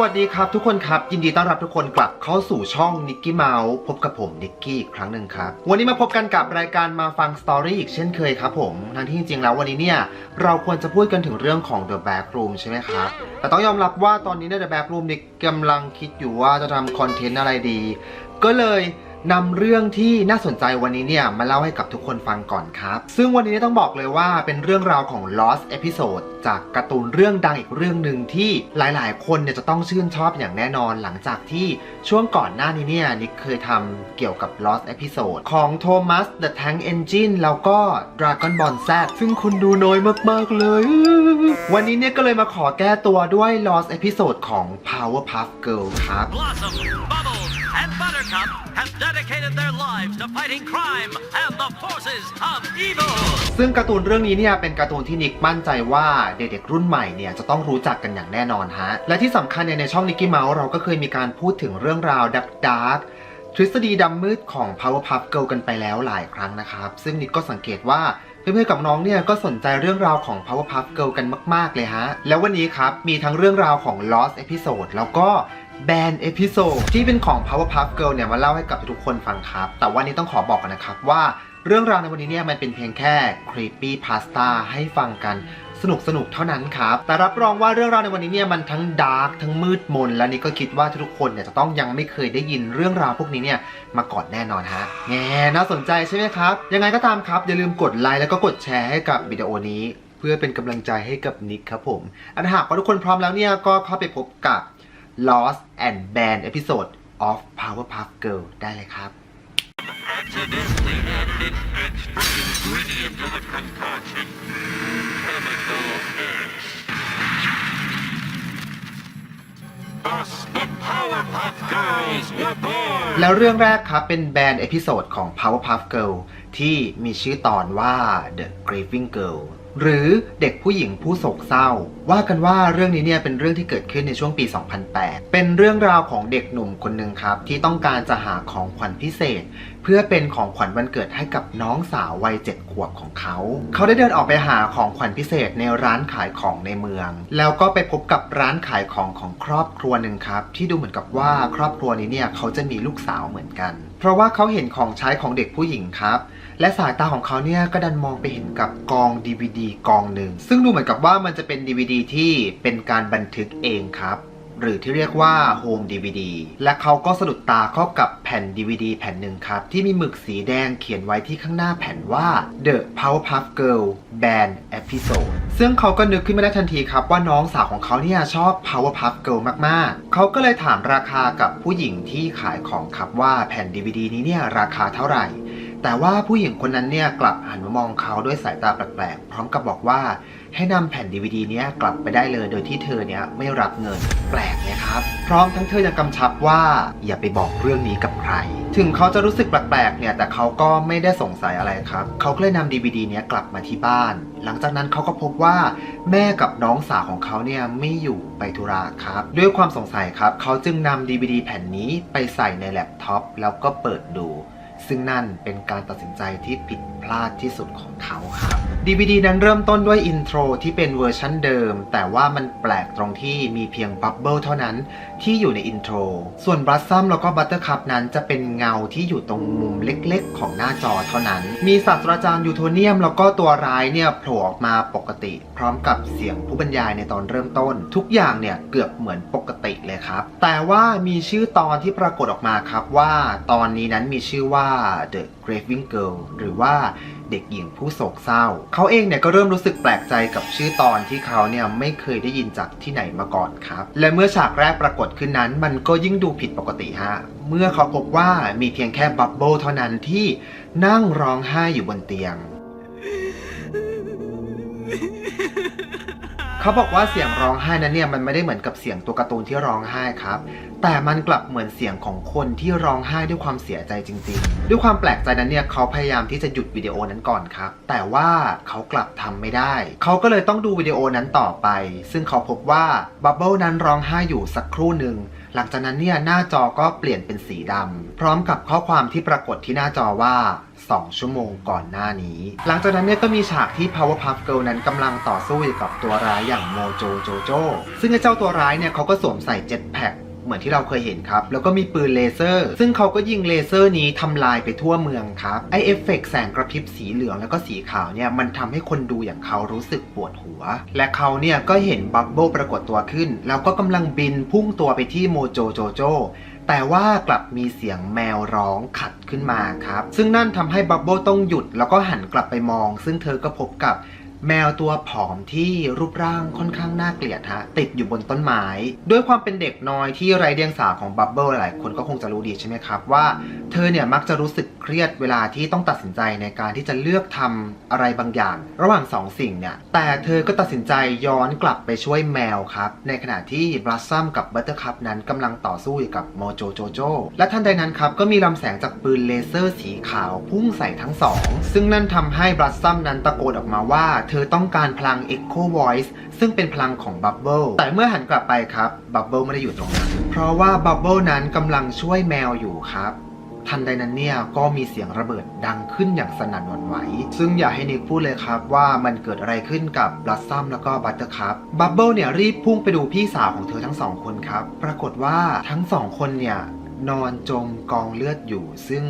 วัสดีครับทุกคนครับ ยินดีต้อนรับทุกคนกลับเข้าสู่ช่องนิกกี้เมาส์พบกับผมนิกกี้อีกครั้งหนึ่งครับ วันนี้มาพบกันกับรายการมาฟังสตอรี่อีกเช่นเคยครับผมทั้งที่จริงๆแล้ววันนี้เนี่ย เราควรจะพูดกันถึงเรื่องของ The Back Room ใช่ไหมครับ แต่ต้องยอมรับว่าตอนนี้เนี่ย The Back Room นิกกำลังคิดอยู่ว่าจะทำคอนเทนต์อะไรดี ก็เลย นำเรื่องที่น่าสนใจวันนี้เนี่ยมาเล่าให้กับทุกคนฟังก่อนครับ ซึ่งวันนี้ต้องบอกเลยว่าเป็นเรื่องราวของ Lost Episode จากการ์ตูนเรื่องดังอีกเรื่องหนึ่งที่หลายๆ คนเนี่ยจะต้องชื่นชอบอย่างแน่นอนหลังจากที่ช่วงก่อนหน้านี้เนี่ยนิกเคยทำเกี่ยวกับ Lost Episode ของ Thomas the Tank Engine แล้วก็ Dragon Ball Z ซึ่งคนดูน้อยมากๆเลย วันนี้เนี่ยก็เลยมาขอแก้ตัวด้วย Lost Episode ของ Powerpuff Girl ครับ Blossom, Bubbles, and Cup have dedicated their lives to fighting crime and the forces of evil. ซึ่งการ์ตูนเรื่องนี้เนี่ยเป็นการ์ตูนที่นิกมั่นใจว่าเด็กๆรุ่นใหม่เนี่ยจะต้องรู้จักกันอย่างแน่นอนฮะ และที่สำคัญเนี่ยในช่องนิกกี้เมาส์เราก็เคยมีการพูดถึงเรื่องราวดักดาร์กทฤษฎีดำมืดของ Powerpuff Girl กันไปแล้วหลายครั้งนะครับ ซึ่งนิกก็สังเกตว่าเพื่อนๆกับน้องเนี่ยก็สนใจเรื่องราวของ Powerpuff Girl กันมาก ๆ เลยฮะ แล้ววันนี้ครับ มีทั้งเรื่องราวของ Lost Episode แล้วก็ แบนเอพิโซดที่เป็นของ Powerpuff Girl เนี่ยมาเล่าให้กับทุกคนฟังครับ แต่วันนี้ต้องขอบอกกันนะครับว่าเรื่องราวในวันนี้เนี่ยมันเป็นเพียงแค่ creepy pasta ให้ฟังกันสนุกสนุกเท่านั้นครับ แต่รับรองว่าเรื่องราวในวันนี้เนี่ยมันทั้งดาร์กทั้งมืดมน และนี่ก็คิดว่าทุกคนเนี่ยจะต้องยังไม่เคยได้ยินเรื่องราวพวกนี้เนี่ยมาก่อนแน่นอนฮะแง่น่าสนใจใช่ไหมครับ ยังไงก็ตามครับ อย่าลืมกดไลค์แล้วก็กดแชร์ให้กับวิดีโอนี้ เพื่อเป็นกำลังใจให้กับนิกครับผม อันหากว่าทุกคนพร้อมแล้วเนี่ยก็เข้าไปพบกับ Lost and Band Episode of Powerpuff Girl ได้เลยครับ แล้วเรื่องแรกครับเป็นแบนด์เอพิโซดของ Powerpuff Girl ที่มีชื่อตอนว่า The Grieving Girl หรือเด็กผู้หญิงผู้โศกเศร้า ว่ากันว่าเรื่องนี้เนี่ยเป็นเรื่องที่เกิดขึ้นในช่วงปี 2008 เป็นเรื่องราวของเด็กหนุ่มคนหนึ่งครับที่ต้องการจะหาของขวัญพิเศษ เพื่อเป็นของขวัญวันเกิดให้กับน้องสาววัยเจ็ดขวบของเขา เขาได้เดินออกไปหาของขวัญพิเศษในร้านขายของในเมือง แล้วก็ไปพบกับร้านขายของของครอบครัวหนึ่งครับ ที่ดูเหมือนกับว่าครอบครัวนี้เนี่ยเขาจะมีลูกสาวเหมือนกัน เพราะว่าเขาเห็นของใช้ของเด็กผู้หญิงครับ และสายตาของเขาเนี่ยก็ดันมองไปเห็นกับกอง DVD กองหนึ่ง ซึ่งดูเหมือนกับว่ามันจะเป็น DVD ที่เป็นการบันทึกเองครับ หรือที่เรียกว่า Home DVD และเขาก็สะดุดตาเข้ากับแผ่น DVD แผ่นหนึ่งครับ ที่มีหมึกสีแดงเขียนไว้ที่ข้างหน้าแผ่นว่า The Powerpuff Girl Band Episode ซึ่งเขาก็นึกขึ้นมาได้ทันทีครับ ว่าน้องสาวของเขาเนี่ยชอบ Powerpuff Girl มาก ๆ เขาก็เลยถามราคากับผู้หญิงที่ขายของครับว่าแผ่น DVD นี้เนี่ยราคาเท่าไหร่ แต่ว่าผู้หญิงคนนั้นเนี่ยกลับหันมามองเขาด้วยสายตาแปลกๆ พร้อมกับบอกว่าให้นำแผ่น DVD เนี้ยกลับไปได้เลยโดยที่เธอเนี้ยไม่รับเงินแปลกไหมครับ พร้อมทั้งเธอยังกำชับว่าอย่าไปบอกเรื่องนี้กับใคร ถึงเขาจะรู้สึกแปลกๆเนี่ยแต่เขาก็ไม่ได้สงสัยอะไรครับ เขาก็เลยนำ DVD เนี้ยกลับมาที่บ้าน หลังจากนั้นเขาก็พบว่าแม่กับน้องสาวของเขาเนี่ยไม่อยู่ไปธุระครับ ด้วยความสงสัยครับ เขาจึงนำ DVD แผ่นนี้ไปใส่ในแล็ปท็อปแล้วก็เปิดดู ซึ่งนั่นเป็นการตัดสินใจที่ผิดพลาดที่สุดของเขาครับ DVD นั้นเริ่มต้นด้วยอินโทรที่เป็นเวอร์ชันเดิม แต่ว่ามันแปลกตรงที่มีเพียงบับเบิลเท่านั้นที่อยู่ในอินโทร ส่วนบลัซซัมแล้วก็บัตเตอร์คัพนั้นจะเป็นเงาที่อยู่ตรงมุมเล็กๆ ของหน้าจอเท่านั้น มีศาสตราจารย์ยูโทเนียม แล้วก็ตัวร้ายเนี่ยโผล่ออกมาปกติ พร้อมกับเสียงผู้บรรยายในตอนเริ่มต้น ทุกอย่างเนี่ยเกือบเหมือนปกติเลยครับ แต่ว่ามีชื่อตอนที่ปรากฏออกมาครับว่าตอนนี้นั้นมีชื่อว่า The Graving Girl หรือว่าเด็กหญิงผู้โศกเศร้า เขาเองเนี่ยก็เริ่มรู้สึกแปลกใจกับชื่อตอนที่เขาเนี่ยไม่เคยได้ยินจากที่ไหนมาก่อนครับ และเมื่อฉากแรกปรากฏขึ้นนั้น มันก็ยิ่งดูผิดปกติฮะ เมื่อเขาพบว่ามีเพียงแค่บับเบิลเท่านั้นที่นั่งร้องไห้อยู่บนเตียง เขาบอกว่าเสียงร้องไห้นั้นเนี่ยมันไม่ได้เหมือนกับเสียงตัวการ์ตูนที่ร้องไห้ครับ แต่มันกลับเหมือนเสียงของคนที่ร้องไห้ด้วยความเสียใจจริง ๆ ด้วยความแปลกใจนั้นเนี่ยเขาพยายามที่จะหยุดวิดีโอนั้นก่อนครับ แต่ว่าเขากลับทำไม่ได้ เขาก็เลยต้องดูวิดีโอนั้นต่อไป ซึ่งเขาพบว่าบับเบิลนั้นร้องไห้อยู่สักครู่หนึ่งหลังจากนั้นเนี่ยหน้าจอก็เปลี่ยนเป็นสีดำพร้อมกับข้อความที่ปรากฏที่หน้าจอว่า 2 ชั่วโมงก่อนหน้านี้ หลังจากนั้นเนี่ยก็มีฉากที่ Powerpuff Girl นั้นกำลังต่อสู้อยู่กับตัวร้ายอย่างโมโจโจโจ ซึ่งเจ้าตัวร้ายเนี่ยเขาก็สวมใส่เจ็ตแพ็คเหมือนที่เราเคยเห็นครับ แล้วก็มีปืนเลเซอร์ ซึ่งเขาก็ยิงเลเซอร์นี้ทำลายไปทั่วเมืองครับ ไอเอฟเฟกต์แสงกระพริบสีเหลืองแล้วก็สีขาวเนี่ย มันทำให้คนดูอย่างเขารู้สึกปวดหัว และเขาเนี่ยก็เห็นบับเบิลปรากฏตัวขึ้น แล้วก็กำลังบินพุ่งตัวไปที่โมโจโจโจ แต่ว่ากลับมีเสียงแมวร้องขัดขึ้นมาครับ ซึ่งนั่นทำให้บับเบิลต้องหยุดแล้วก็หันกลับไปมอง ซึ่งเธอก็พบกับ แมวตัวผอมที่รูปร่างค่อนข้างน่าเกลียดฮะติดอยู่บนต้นไม้ด้วยความเป็นเด็กน้อยที่ไร้เดียงสาของบับเบิลหลายคนก็คงจะรู้ดีใช่ไหมครับว่า เธอเนี่ยมักจะรู้สึกเครียดเวลาที่ต้องตัดสินใจในการที่จะเลือกทำอะไรบางอย่าง ระหว่างสองสิ่งเนี่ยแต่เธอก็ตัดสินใจย้อนกลับไปช่วยแมวครับ ในขณะที่บลัซซัมกับบัตเตอร์คัพนั้นกำลังต่อสู้อยู่กับโมโจโจโจและทันใดนั้นครับก็มีลำแสงจากปืนเลเซอร์สีขาวพุ่งใส่ทั้งสองซึ่งนั่นทำให้บลัซซัมนั้นตะโกนออกมาว่าเธธอต้องการพลัง Echo Voice ซึ่งเป็นพลังของบับเบิลแต่เมื่อหันกลับไปครับบับเบิลไม่ได้อยู่ตรงนั้น เพราะว่าบับเบิลนั้นกำลังช่วยแมวอยู่ครับทันใดนั้นเนี่ยก็มีเสียงระเบิดดังขึ้นอย่างสนั่นหวั่นไหว ซึ่งอย่าให้นิกพูดเลยครับว่ามันเกิดอะไรขึ้นกับบลัซซัมแล้วก็บัตเตอร์คัพบับเบิลเนี่ยรีบพุ่งไปดูพี่สาวของเธอทั้งสองคนครับ ปรากฏว่าทั้งสองคนเนี่ยนอนจมกองเลือดอยู่ ซึ่ง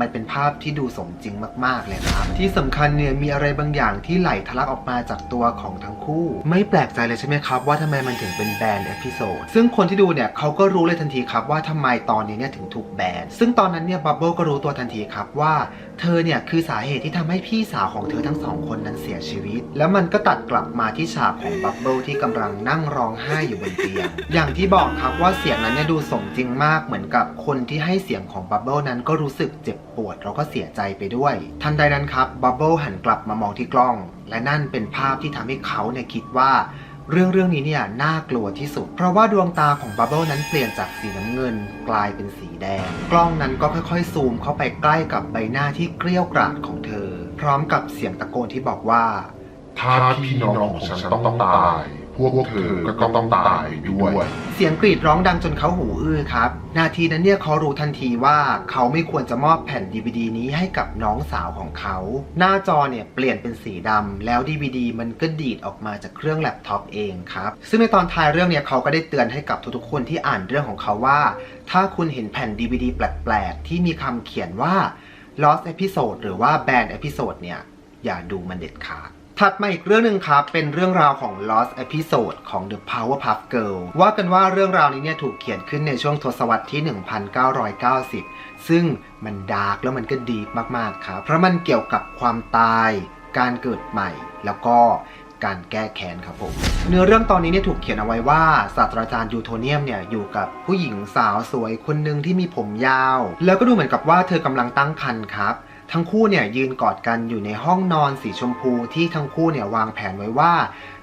มันเป็นภาพที่ดูสมจริงมาก ๆ เลยครับ ที่สำคัญเนี่ยมีอะไรบางอย่างที่ไหลทะลักออกมาจากตัวของทั้งคู่ ไม่แปลกใจเลยใช่ไหมครับ ว่าทำไมมันถึงเป็นแบนเอพิโซดซึ่งคนที่ดูเนี่ยเขาก็รู้เลยทันทีครับว่าทำไมตอนนี้เนี่ยถึงถูกแบนซึ่งตอนนั้นเนี่ยบับเบิลก็รู้ตัวทันทีครับว่าเธอเนี่ยคือสาเหตุที่ทำให้พี่สาวของเธอทั้งสองคนนั้นเสียชีวิต แล้วมันก็ตัดกลับมาที่ฉากของบับเบิลที่กำลังนั่งร้องไห้อยู่บนเตียง อย่างที่บอกครับว่าเสียงนั้นเนี่ยดูสมจริงมากเหมือนกับคนที่ให้เสียงของบับเบิลนั้นก็รู้สึกเจ็บปวดแล้วก็เสียใจไปด้วย ทันใดนั้นครับบับเบิลหันกลับมามองที่กล้อง และนั่นเป็นภาพที่ทำให้เขาเนี่ยคิดว่าเรื่องเรื่องนี้เนี่ยน่ากลัวที่สุด เพราะว่าดวงตาของบับเบิลนั้นเปลี่ยนจากสีน้ำเงินกลายเป็นสีแดง กล้องนั้นก็ค่อยๆ ซูมเข้าไปใกล้กับใบหน้าที่เกลี้ยวกราดของเธอ พร้อมกับเสียงตะโกนที่บอกว่า ถ้าพี่น้องของฉันต้องตาย วกเธอก็ต้องตายด้วย เสียงกรีดร้องดังจนเขาหูอื้อครับ นาทีนั้นเนี่ยเขารู้ทันทีว่าเขาไม่ควรจะมอบแผ่น DVD นี้ให้กับน้องสาวของเขา หน้าจอเนี่ยเปลี่ยนเป็นสีดำแล้ว DVD มันก็ดีดออกมาจากเครื่องแล็ปท็อปเองครับ ซึ่งในตอนท้ายเรื่องเนี่ยเขาก็ได้เตือนให้กับทุกๆคนที่อ่านเรื่องของเขาว่า ถ้าคุณเห็นแผ่น DVD แปลกๆที่มีคำเขียนว่า lost episode หรือว่า banned episode เนี่ยอย่าดูมันเด็ดขาด ถัดมาอีกเรื่องหนึ่งครับ เป็นเรื่องราวของ Lost Episode ของ The Powerpuff Girl ว่ากันว่าเรื่องราวนี้เนี่ยถูกเขียนขึ้นในช่วงทศวรรษที่ 1990 ซึ่งมันดาร์กแล้วมันก็ดีมากๆครับเพราะมันเกี่ยวกับความตาย การเกิดใหม่ แล้วก็การแก้แค้นครับผม เนื้อเรื่องตอนนี้เนี่ยถูกเขียนเอาไว้ว่าศาสตราจารย์ยูโทเนียมเนี่ยอยู่กับผู้หญิงสาวสวยคนหนึ่งที่มีผมยาว แล้วก็ดูเหมือนกับว่าเธอกำลังตั้งครรภ์ครับ ทั้งคู่เนี่ยยืนกอดกันอยู่ในห้องนอนสีชมพูที่ทั้งคู่เนี่ยวางแผนไว้ว่า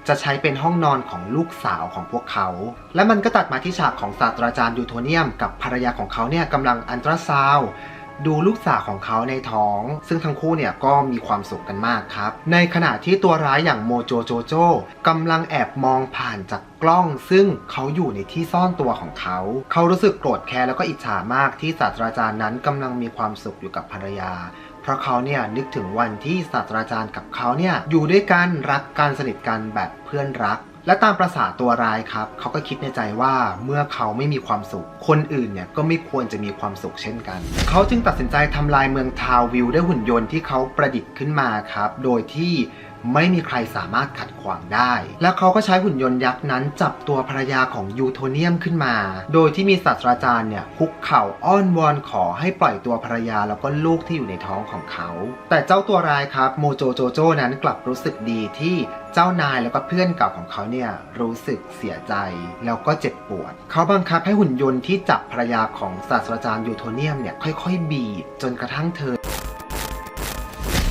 จะใช้เป็นห้องนอนของลูกสาวของพวกเขา และมันก็ตัดมาที่ฉากของศาสตราจารย์ยูโทเนียม กับภรรยาของเขาเนี่ยกำลังอันตราซาวดูลูกสาวของเขาในท้อง ซึ่งทั้งคู่เนี่ยก็มีความสุขกันมากครับ ในขณะที่ตัวร้ายอย่างโมโจโจโจกำลังแอบมองผ่านจากกล้อง ซึ่งเขาอยู่ในที่ซ่อนตัวของเขา เขารู้สึกโกรธแค้นแล้วก็อิจฉามากที่ศาสตราจารย์นั้นกำลังมีความสุขอยู่กับภรรยา ราะเขาเนี่ยนึกถึงวันที่ศาสตราจารย์กับเขาเนี่ยอยู่ด้วยกันรักกันสนิทกันแบบเพื่อนรักและตามประษาตัวร้ายครับ เขาก็คิดในใจว่าเมื่อเขาไม่มีความสุข คนอื่นเนี่ยก็ไม่ควรจะมีความสุขเช่นกัน เขาจึงตัดสินใจทำลายเมืองทาววิลด้วยหุ่นยนต์ที่เขาประดิษฐ์ขึ้นมาครับ โดยที่ ไม่มีใครสามารถขัดขวางได้ และเขาก็ใช้หุ่นยนต์ยักษ์นั้น จับตัวภรรยาของยูโทเนียมขึ้นมา โดยที่มีศาสตราจารย์เนี่ยคุกเข่าอ้อนวอนขอให้ปล่อยตัวภรรยาแล้วก็ลูกที่อยู่ในท้องของเขา แต่เจ้าตัวร้ายครับโมโจโจโจนั้นกลับรู้สึกดีที่เจ้านายแล้วก็เพื่อนเก่าของเขาเนี่ยรู้สึกเสียใจแล้วก็เจ็บปวด เขาบังคับให้หุ่นยนต์ที่จับภรรยาของศาสตราจารย์ยูโทเนียมเนี่ยค่อยๆ บีบจนกระทั่งเธอ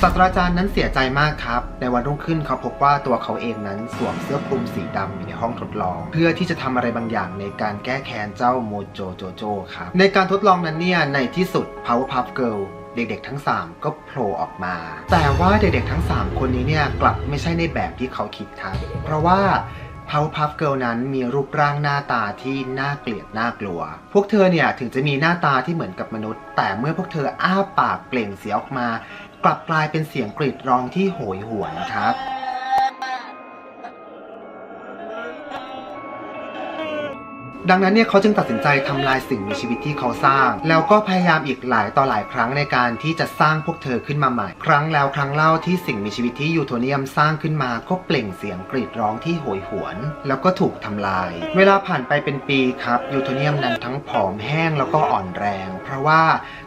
ศาสตราจารย์นั้นเสียใจมากครับ ในวันรุ่งขึ้นเขาพบว่าตัวเขาเองนั้นสวมเสื้อคลุมสีดำอยู่ในห้องทดลอง เพื่อที่จะทำอะไรบางอย่างในการแก้แค้นเจ้าโมโจโจโจครับในการทดลองนั้นเนี่ยในที่สุด Powerpuff Girl เด็กๆทั้ง 3 ก็โผล่ออกมา แต่ว่าเด็กๆทั้ง 3 คนนี้เนี่ยกลับไม่ใช่ในแบบที่เขาคิดครับ เพราะว่า Powerpuff Girl นั้นมีรูปร่างหน้าตาที่น่าเกลียดน่ากลัว พวกเธอเนี่ยถึงจะมีหน้าตาที่เหมือนกับมนุษย์ แต่เมื่อพวกเธออ้าปากเปล่งเสียงออกมา กลับกลายเป็นเสียงกรีดร้องที่โหยหวนครับ ดังนั้นเนี่ยเขาจึงตัดสินใจทำลายสิ่งมีชีวิตที่เขาสร้าง แล้วก็พยายามอีกหลายต่อหลายครั้งในการที่จะสร้างพวกเธอขึ้นมาใหม่ ครั้งแล้วครั้งเล่าที่สิ่งมีชีวิตที่ยูโทเนียมสร้างขึ้นมาก็เปล่งเสียงกรีดร้องที่โหยหวน แล้วก็ถูกทำลาย เวลาผ่านไปเป็นปีครับยูโทเนียมนั้นทั้งผอมแห้งแล้วก็อ่อนแรง เพราะว่า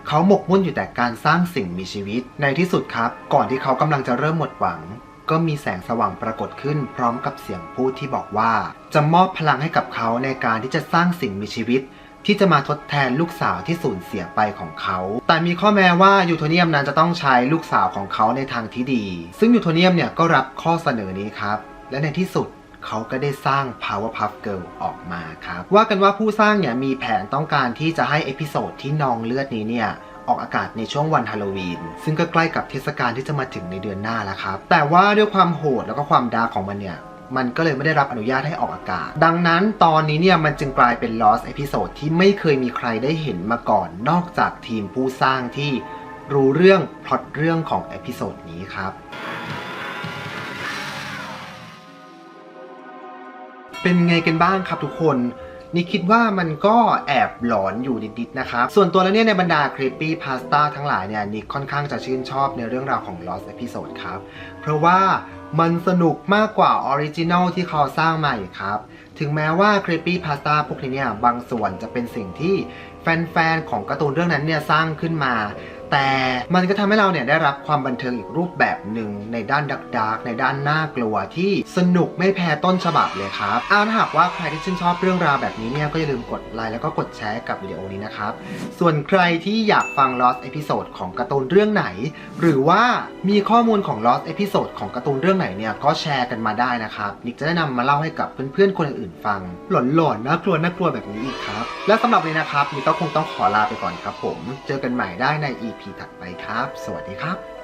เขาหมกมุ่นอยู่แต่การสร้างสิ่งมีชีวิตในที่สุดครับ ก่อนที่เขากำลังจะเริ่มหมดหวัง ก็มีแสงสว่างปรากฏขึ้นพร้อมกับเสียงพูดที่บอกว่า จะมอบพลังให้กับเขาในการที่จะสร้างสิ่งมีชีวิต ที่จะมาทดแทนลูกสาวที่สูญเสียไปของเขา แต่มีข้อแม้ว่ายูโทเนียมนั้นจะต้องใช้ลูกสาวของเขาในทางที่ดี ซึ่งยูโทเนียมเนี่ยก็รับข้อเสนอนี้ครับ และในที่สุดเขาก็ได้สร้าง Powerpuff Girl ออกมาครับ ว่ากันว่าผู้สร้างเนี่ยมีแผนต้องการที่จะให้เอพิโซดที่นองเลือดนี้เนี่ย ออกอากาศในช่วงวันฮาโลวีน ซึ่งก็ใกล้กับเทศกาลที่จะมาถึงในเดือนหน้าแล้วครับ แต่ว่าด้วยความโหดแล้วก็ความดาร์ของมันเนี่ยมันก็เลยไม่ได้รับอนุญาตให้ออกอากาศ ดังนั้นตอนนี้เนี่ยมันจึงกลายเป็น Lost Episode ที่ไม่เคยมีใครได้เห็นมาก่อน นอกจากทีมผู้สร้างที่รู้เรื่องพล็อตเรื่องของเอพิโซดนี้ครับ เป็นไงกันบ้างครับทุกคน นี่คิดว่ามันก็แอบหลอนอยู่นิดๆนะครับ ส่วนตัวแล้วเนี่ยในบรรดา Creepy Pasta ทั้งหลายเนี่ยนิกค่อนข้างจะชื่นชอบในเรื่องราวของ Lost Episode ครับ เพราะว่ามันสนุกมากกว่าออริจินัลที่เขาสร้างมาอีกครับ ถึงแม้ว่า Creepy Pasta พวกนี้เนี่ยบางส่วนจะเป็นสิ่งที่แฟนๆของการ์ตูนเรื่องนั้นเนี่ยสร้างขึ้นมา แต่มันก็ทำให้เราเนี่ยได้รับความบันเทิงอีกรูปแบบหนึ่งในด้านดักดาร์กในด้านน่ากลัวที่สนุกไม่แพ้ต้นฉบับเลยครับเอาถ้าหากว่าใครที่ชื่นชอบเรื่องราวแบบนี้เนี่ยก็อย่าลืมกดไลค์แล้วก็กดแชร์กับวิดีโอนี้นะครับ ส่วนใครที่อยากฟัง Lost Episode ของการ์ตูนเรื่องไหน หรือว่ามีข้อมูลของ Lost Episode ของการ์ตูนเรื่องไหนเนี่ยก็แชร์กันมาได้นะครับนิกจะได้นำมาเล่าให้กับเพื่อนๆคนอื่นๆฟัง หลอนๆน่ากลัวน่ากลัวแบบนี้อีกครับและสำหรับวันนี้นะครับนิกก็คงต้องขอลาไปก่อนครับผม เจอกันใหม่ได้ใน EP ถัดไปครับ สวัสดีครับ